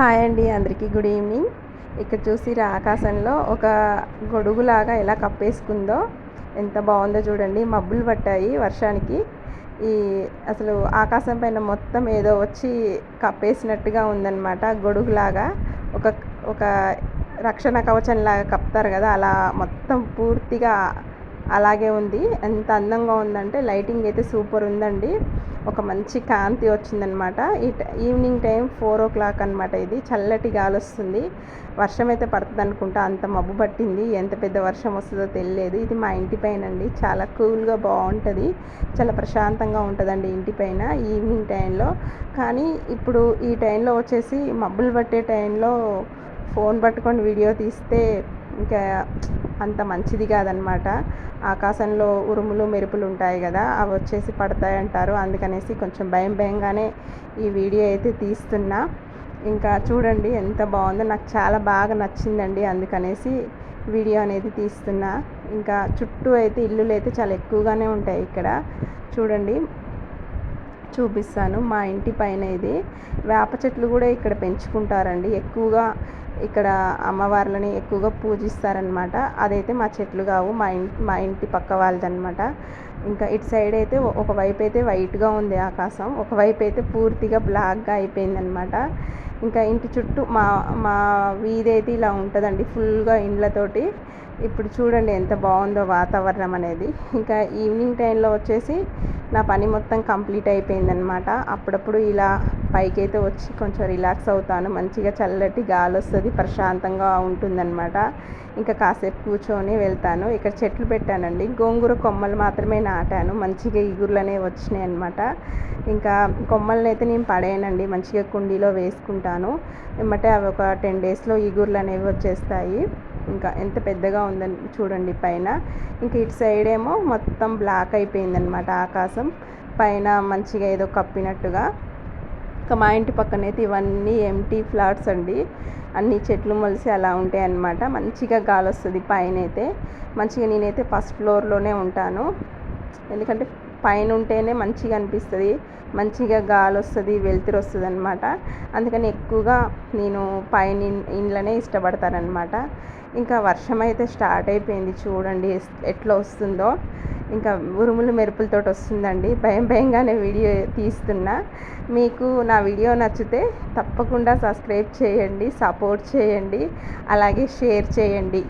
Hi అండి అందరికీ good evening. ఇక్కడ చూసిరా ఆకాశంలో ఒక గొడుగులాగా ఎలా కప్పేసుకుందో ఎంత బాగుందో చూడండి. మబ్బులు పట్టాయి వర్షానికి. ఈ అసలు ఆకాశం పైన మొత్తం ఏదో వచ్చి కప్పేసినట్టుగా ఉందన్నమాట. గొడుగులాగా ఒక ఒక రక్షణ కవచంలాగా కప్తారు కదా అలా మొత్తం పూర్తిగా అలాగే ఉంది. ఎంత అందంగా ఉందంటే లైటింగ్ అయితే సూపర్ ఉందండి. ఒక మంచి కాంతి వచ్చిందనమాట. ఈ evening time four o'clock అనమాట ఇది. చల్లటి గాలి వస్తుంది. వర్షం అయితే పడుతుంది అనుకుంటా అంత మబ్బు పట్టింది. ఎంత పెద్ద వర్షం వస్తుందో తెలియలేదు. ఇది మా ఇంటి పైన అండి చాలా కూల్గా బాగుంటుంది. చాలా ప్రశాంతంగా ఉంటుందండి ఇంటి పైన ఈవినింగ్ టైంలో. కానీ ఇప్పుడు ఈ టైంలో వచ్చేసి మబ్బులు పట్టే టైంలో ఫోన్ పట్టుకొని వీడియో తీస్తే ఇంకా అంత మంచిది కాదనమాట. ఆకాశంలో ఉరుములు మెరుపులు ఉంటాయి కదా అవి వచ్చేసి పడతాయి అంటారు. అందుకనేసి కొంచెం భయం భయంగానే ఈ వీడియో అయితే తీస్తున్నా. ఇంకా చూడండి ఎంత బాగుందో. నాకు చాలా బాగా నచ్చిందండి అందుకనేసి వీడియో అనేది తీస్తున్నా. ఇంకా చుట్టూ అయితే ఇల్లులు అయితే చాలా ఎక్కువగానే ఉంటాయి ఇక్కడ. చూడండి. చూపిస్తాను మా ఇంటి పైన ఇది. వేప చెట్లు కూడా ఇక్కడ పెంచుకుంటారండి. ఎక్కువగా ఇక్కడ అమ్మవార్లని ఎక్కువగా పూజిస్తారనమాట అదైతే మా చెట్లు కావు మా ఇంటి మా ఇంటి పక్క వాళ్ళదనమాట ఇంకా ఇటు సైడ్ అయితే ఒకవైపు అయితే వైట్గా ఉంది ఆకాశం. ఒకవైపు అయితే పూర్తిగా బ్లాక్గా అయిపోయిందనమాట ఇంకా ఇంటి చుట్టూ మా మా వీధి అయితే ఇలా ఉంటుందండి ఫుల్గా ఇండ్లతోటి. ఇప్పుడు చూడండి ఎంత బాగుందో వాతావరణం అనేది. ఇంకా ఈవినింగ్ టైంలో వచ్చేసి నా పని మొత్తం కంప్లీట్ అయిపోయిందనమాట అప్పుడప్పుడు ఇలా పైకైతే వచ్చి కొంచెం రిలాక్స్ అవుతాను. మంచిగా చల్లటి గాలి వస్తుంది ప్రశాంతంగా ఉంటుందన్నమాట. ఇంకా కాసేపు కూర్చొని వెళ్తాను. ఇక్కడ చెట్లు పెట్టానండి. గోంగూర కొమ్మలు మాత్రమే నాటాను. మంచిగా ఈగుర్లు అనేవి వచ్చినాయి అనమాట ఇంకా కొమ్మల్ని అయితే నేను పడేయనండి. మంచిగా కుండీలో వేసుకుంటాను. ఏమంటే అవి ఒక టెన్ డేస్లో ఇగుర్లు అనేవి వచ్చేస్తాయి. ఇంకా ఎంత పెద్దగా ఉందని చూడండి పైన. ఇంకా ఇటు సైడ్ ఏమో మొత్తం బ్లాక్ అయిపోయిందనమాట ఆకాశం. పైన మంచిగా ఏదో కప్పినట్టుగా. ఇంకా మా ఇంటి పక్కనైతే ఇవన్నీ ఎంటీ ఫ్లాట్స్ అండి. అన్ని చెట్లు మొలిసి అలా ఉంటాయి అన్నమాట. మంచిగా గాలి వస్తుంది పైన అయితే మంచిగా నేనైతే ఫస్ట్ ఫ్లోర్లోనే ఉంటాను. ఎందుకంటే పైన ఉంటేనే మంచిగా అనిపిస్తుంది. మంచిగా గాలి వస్తుంది వెలుతురు వస్తుంది అనమాట అందుకని ఎక్కువగా నేను పైన ఇండ్లనే ఇష్టపడతానమాట ఇంకా వర్షం అయితే స్టార్ట్ అయిపోయింది చూడండి ఎట్లా వస్తుందో. ఇంకా ఉరుములు మెరుపులతో వస్తుందండి భయం భయంగానే వీడియో తీస్తున్నా. మీకు నా వీడియో నచ్చితే తప్పకుండా సబ్స్క్రైబ్ చేయండి సపోర్ట్ చేయండి అలాగే షేర్ చేయండి.